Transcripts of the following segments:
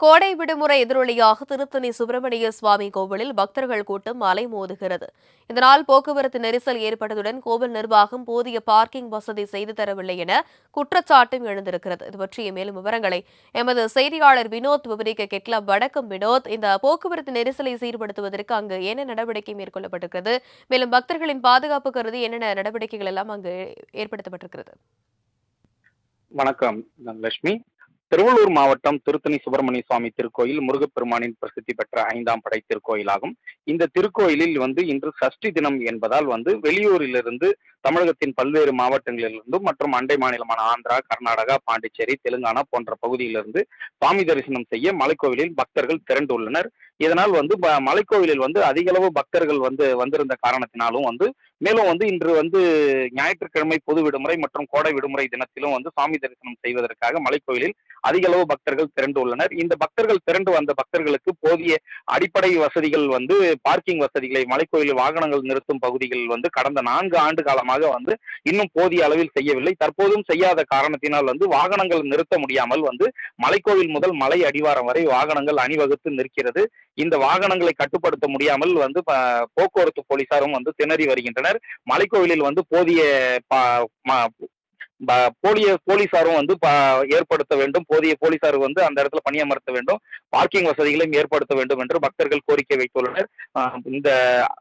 கோடை விடுமுறை எதிரொலியாக திருத்தணி சுப்பிரமணிய சுவாமி கோவிலில் பக்தர்கள் கூட்டம் அலைமோதுகிறது இதனால் போக்குவரத்து நெரிசல் ஏற்பட்டதுடன் கோவில் நிர்வாகம் போதிய பார்க்கிங் வசதி செய்து தரவில்லை என குற்றச்சாட்டும் எழுந்திருக்கிறது. இது பற்றிய மேலும் விவரங்களை எமது செய்தியாளர் வினோத் விவரிக்க கேட்கலாம் வடக்கம் வினோத். இந்த போக்குவரத்து நெரிசலை சீர்படுத்துவதற்கு அங்கு என்ன நடவடிக்கை மேற்கொள்ளப்பட்டிருக்கிறது? மேலும் பக்தர்களின் பாதுகாப்பு கருதி என்னென்ன நடவடிக்கைகள் எல்லாம் அங்கு ஏற்படுத்தப்பட்டிருக்கிறது? வணக்கம். லட்சுமி. திருவள்ளூர் மாவட்டம் திருத்தணி சுப்பிரமணிய சுவாமி திருக்கோயில் முருகப்பெருமானின் பிரசித்தி பெற்ற ஐந்தாம் படை திருக்கோயிலாகும். இந்த திருக்கோயிலில் வந்து இன்று சஷ்டி தினம் என்பதால் வந்து வெளியூரிலிருந்து தமிழகத்தின் பல்வேறு மாவட்டங்களிலிருந்தும் மற்றும் அண்டை மாநிலமான ஆந்திரா கர்நாடகா பாண்டிச்சேரி தெலுங்கானா போன்ற பகுதியிலிருந்து சுவாமி தரிசனம் செய்ய மலைக்கோவிலில் பக்தர்கள் திரண்டுள்ளனர் இதனால் வந்து ப- மலைக்கோவிலில் வந்து அதிக அளவு பக்தர்கள் வந்து வந்திருந்த காரணத்தினாலும் வந்து மேலும் வந்து இன்று வந்து ஞாயிற்றுக்கிழமை பொது விடுமுறை மற்றும் கோடை விடுமுறை தினத்திலும் வந்து சாமி தரிசனம் செய்வதற்காக மலைக்கோவிலில் அதிக அளவு பக்தர்கள் திரண்டு உள்ளனர். இந்த பக்தர்கள் திரண்டு வந்த பக்தர்களுக்கு போதிய அடிப்படை வசதிகள் வந்து பார்க்கிங் வசதிகளை மலைக்கோயில் வாகனங்கள் நிறுத்தும் பகுதிகள் வந்து கடந்த நான்கு ஆண்டு காலமாக வந்து இன்னும் போதிய அளவில் செய்யவில்லை. தற்போதும் செய்யாத காரணத்தினால் வந்து வாகனங்கள் நிறுத்த முடியாமல் வந்து மலைக்கோவில் முதல் மலை அடிவாரம் வரை வாகனங்கள் அணிவகுத்து நிற்கிறது. இந்த வாகனங்களை கட்டுப்படுத்த முடியாமல் வந்து போக்குவரத்து போலீசாரும் வந்து திணறி வருகின்றனர். மலைக்கோவிலில் வந்து போதிய ப- போலிய போலீசாரும் வந்து ஏற்படுத்த வேண்டும். போதிய போலீசார் வந்து அந்த இடத்துல பணியமர்த்த வேண்டும். பார்க்கிங் வசதிகளையும் ஏற்படுத்த வேண்டும் என்று பக்தர்கள் கோரிக்கை வைத்துள்ளனர். இந்த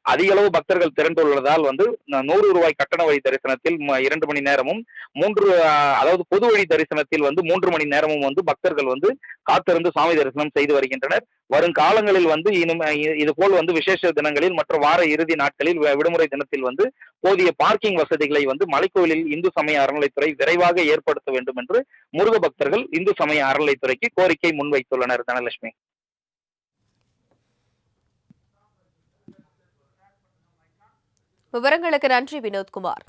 அதிக அளவு பக்தர்கள் திரண்டுள்ளதால் வந்து ந- நூறு ரூபாய் கட்டண வழி தரிசனத்தில் ம- இரண்டு மணி நேரமும் மூன்று அதாவது பொது வழி தரிசனத்தில் வந்து மூன்று மணி நேரமும் வந்து பக்தர்கள் வந்து காத்திருந்து சாமி தரிசனம் செய்து வருகின்றனர். வரும் காலங்களில் வந்து இனிமே இது போல் வந்து விசேஷ தினங்களில் மற்றும் வார இறுதி நாட்களில் விடுமுறை தினத்தில் வந்து போதிய பார்க்கிங் வசதிகளை வந்து மலைக்கோயிலில் இந்து சமய அறநிலைத்துறை விரைவாக ஏற்படுத்த வேண்டும் என்று முருக பக்தர்கள் இந்து சமய அறநிலைத்துறைக்கு கோரிக்கை முன்வைத்துள்ளனர் தனலட்சுமி. விவரங்களுக்கு நன்றி வினோத்குமார்.